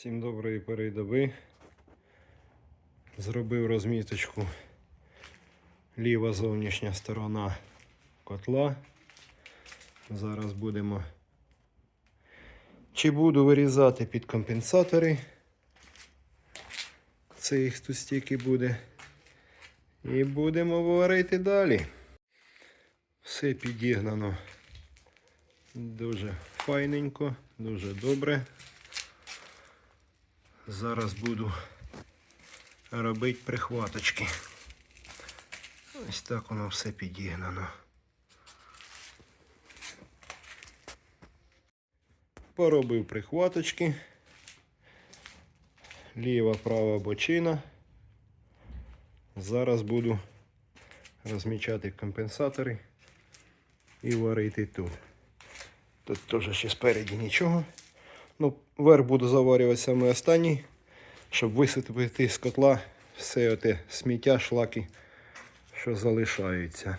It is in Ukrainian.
Всім доброї передоби. Зробив розміточку ліва зовнішня сторона котла. Зараз будемо чи буду вирізати під компенсатори. Це їх тут стільки буде. І будемо варити далі. Все підігнано дуже файненько, дуже добре. Зараз буду робити прихваточки. Ось так воно все підігнано. Поробив прихваточки. Ліва, права бочина. Зараз буду розмічати компенсатори і варити тут. Тут теж ще спереді нічого. Ну, верх буду заварювати саме останній, щоб висипити з котла все оте сміття, шлаки, що залишаються.